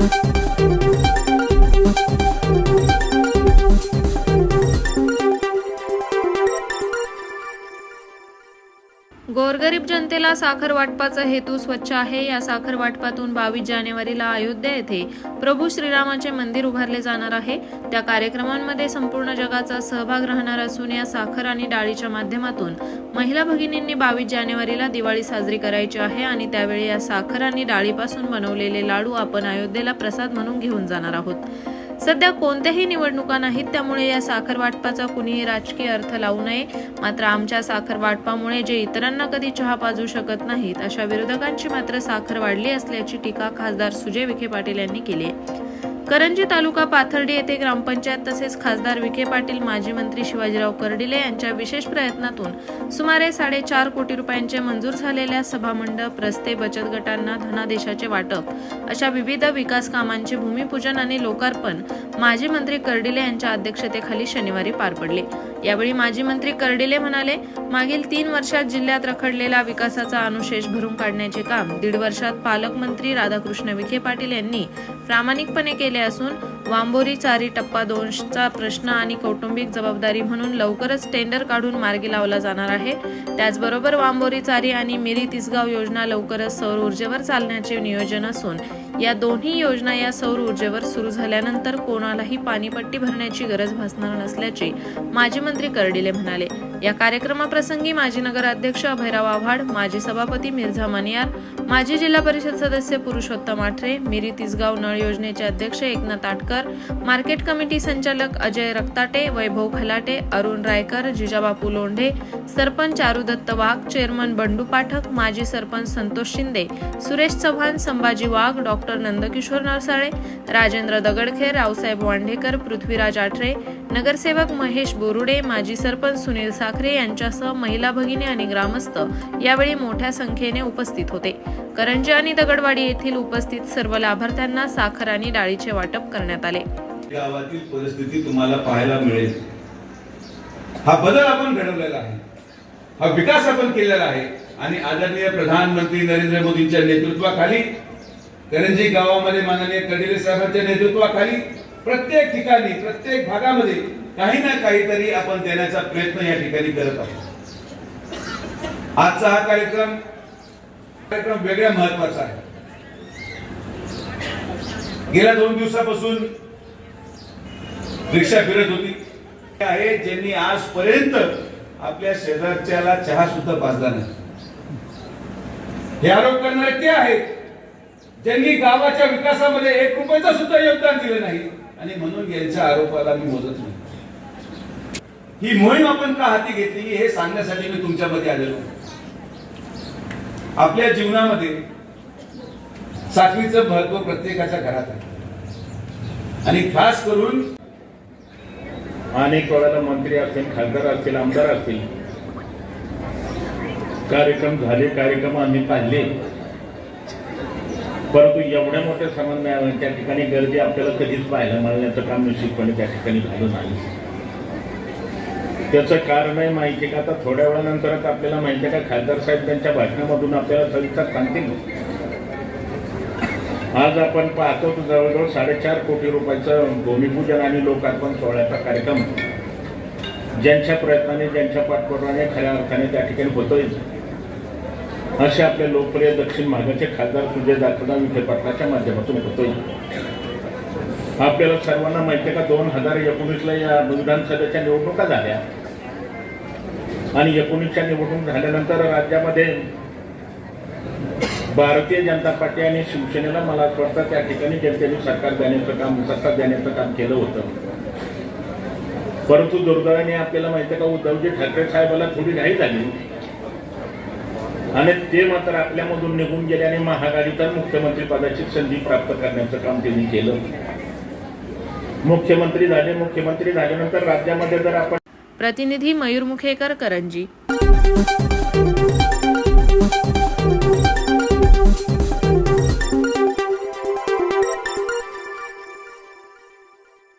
thank you गोरगरीब जनतेला साखर वाटपाचा हेतू स्वच्छ आहे. या साखर वाटपातून बावीस जानेवारीला अयोध्या येथे प्रभू श्रीरामाचे मंदिर उभारले जाणार आहे. त्या कार्यक्रमांमध्ये संपूर्ण जगाचा सहभाग राहणार असून या साखर आणि डाळीच्या माध्यमातून महिला भगिनींनी बावीस जानेवारीला दिवाळी साजरी करायची आहे आणि त्यावेळी या साखर आणि डाळीपासून बनवलेले लाडू आपण अयोध्येला प्रसाद म्हणून घेऊन जाणार आहोत. सध्या कोणत्याही निवडणुका नाहीत त्यामुळे या साखर वाटपाचा कुणीही राजकीय अर्थ लावू नये. मात्र आमच्या साखर वाटपामुळे जे इतरांना कधी चहा पाजू शकत नाहीत अशा विरोधकांची मात्र साखर वाढली असल्याची टीका खासदार सुजय विखे पाटील यांनी केली आहे. करंजी तालुका पाथर्डी येथे ग्रामपंचायत तसेच खासदार विखे पाटील माजी मंत्री शिवाजीराव कर्डिले यांच्या विशेष प्रयत्नातून सुमारे साडेचार कोटी रुपयांचे मंजूर झालेल्या सभामंडप रस्ते बचत गटांना धनादेशाचे वाटप अशा विविध विकास कामांचे भूमिपूजन आणि लोकार्पण माजी मंत्री कर्डिले यांच्या अध्यक्षतेखाली शनिवारी पार पडले. यावेळी माजी मंत्री कर्डिले म्हणाले मागील तीन वर्षात जिल्ह्यात रखडलेला विकासाचा अनुशेष भरून काढण्याचे काम दीड वर्षात पालकमंत्री राधाकृष्ण विखे पाटील यांनी प्रामाणिकपणे केले असून वांबोरी चारी टप्पा दोनचा प्रश्न आणि कौटुंबिक जबाबदारी म्हणून लवकरच टेंडर काढून मार्गी लावला जाणार आहे. त्याचबरोबर वांबोरी चारी आणि मिरी तिसगाव योजना लवकरच सौर ऊर्जेवर चालण्याचे नियोजन असून या दोन्ही योजना या सौर ऊर्जेवर सुरू झाल्यानंतर कोणालाही पाणीपट्टी भरण्याची गरज भासणार नसल्याचे माजी मंत्री कर्डिले म्हणाले. या कार्यक्रमाप्रसंगी माजी नगराध्यक्ष अभयराव आव्हाड माजी सभापती मिर्झा मनियार माजी जिल्हा परिषद सदस्य पुरुषोत्तम आठरे मिरी तिसगाव नळ योजनेचे अध्यक्ष एकनाथ आटकर मार्केट कमिटी संचालक अजय रक्ताटे वैभव खलाटे अरुण रायकर जिजाबापू लोंढे सरपंच चारुदत्त वाघ चेअरमन बंडू पाठक माजी सरपंच संतोष शिंदे सुरेश चव्हाण संभाजी वाघ डॉक्टर डॉक्टर नंदकिशोर नरसाळे राजेंद्र दगडखेर रावसाहेब वांढेकर पृथ्वीराज आठरे नगरसेवक महेश बोरुडे माजी सरपंच सुनील साखरे यांच्यासह महिला भगिनी आणि ग्रामस्थ यावेळी मोठ्या संख्येने उपस्थित होते. करंजी आणि दगडवाडी येथील उपस्थित सर्व लाभार्थ्यांना साखर आणि डाळीचे वाटप करण्यात आले. गावातील परिस्थिती तुम्हाला पाहायला मिळेल. हा बदल आपण घडवलेला आहे. हा विकास आपण केलेला आहे. आणि आदरणीय प्रधानमंत्री नरेंद्र मोदींच्या नेतृत्वाखाली करंजी गावामध्ये माननीय कडिले साहेबांच्या नेतृत्वाखाली प्रत्येक ठिकाणी प्रत्येक भागामध्ये काही ना काहीतरी आपण देण्याचा प्रयत्न या ठिकाणी करत आहोत. आजचा हा कार्यक्रम कार्यक्रम वेगळ्या महत्त्वाचा आहे. गेल्या दोन दिवसापासून रिक्षा फिरत होती. ते आहे ज्यांनी आजपर्यंत आपल्या शेजारच्याला चहा सुद्धा पाजला नाही. हे आरोप करणारे ते आहेत ज्यांनी गावाच्या विकासामध्ये एक रुपयाचं सुद्धा योगदान दिलं नाही. आणि म्हणून यांच्या आरोपाला मी मोजत नाही. ही मोहीम आपण का हाती घेतली हे सांगण्यासाठी मी तुमच्यामध्ये आलेलो आपल्या जीवनामध्ये साखरीचं महत्त्व प्रत्येकाच्या घरात आहे. आणि खास करून अनेक वेळाला मंत्री असतील खासदार असतील आमदार असतील. कार्यक्रम झाले कार्यक्रम आम्ही पाहिले. परंतु एवढ्या मोठ्या समन्वयाने त्या ठिकाणी गर्दी आपल्याला कधीच पाहायला मिळण्याचं काम निश्चितपणे त्या ठिकाणी झालं नाही. त्याचं कारण आहे माहिती का? आता थोड्या वेळानंतरच आपल्याला माहिती आहे का? खासदार साहेब त्यांच्या भाषणामधून आपल्याला सविस्तर सांगतील. आज आपण पाहतो जवळजवळ साडेचार कोटी रुपयाचं भूमिपूजन आणि लोकार्पण सोहळ्याचा कार्यक्रम ज्यांच्या प्रयत्नाने ज्यांच्या पाठपुराने खऱ्या अर्थाने त्या ठिकाणी होतोय. असे आपले लोकप्रिय दक्षिण भागाचे खासदार सुजय दाखवला विखे पाटलाच्या माध्यमातून होतोय आपल्याला सर्वांना माहिती आहे का दोन हजार एकोणीसला या विधानसभेच्या निवडणुका झाल्या. आणि एकोणीसच्या निवडणूक झाल्यानंतर राज्यामध्ये भारतीय जनता पार्टी आणि शिवसेनेला मला असं वाटतं त्या ठिकाणी जनतेने सरकार देण्याचं काम सत्ता देण्याचं काम केलं होतं. परंतु दुर्दैवाने आपल्याला माहिती आहे का उद्धवजी ठाकरे साहेबाला थोडी घाई झाली. आणि ते मात्र आपल्यामधून निघून गेले आणि महागाडीतर मुख्यमंत्री पदाची संधी प्राप्त करण्याचं काम त्यांनी केलं. मुख्यमंत्री झाले मुख्यमंत्री झाल्यानंतर राज्यामध्ये जर आपण प्रतिनिधी मयूर मुखेकर करंजी.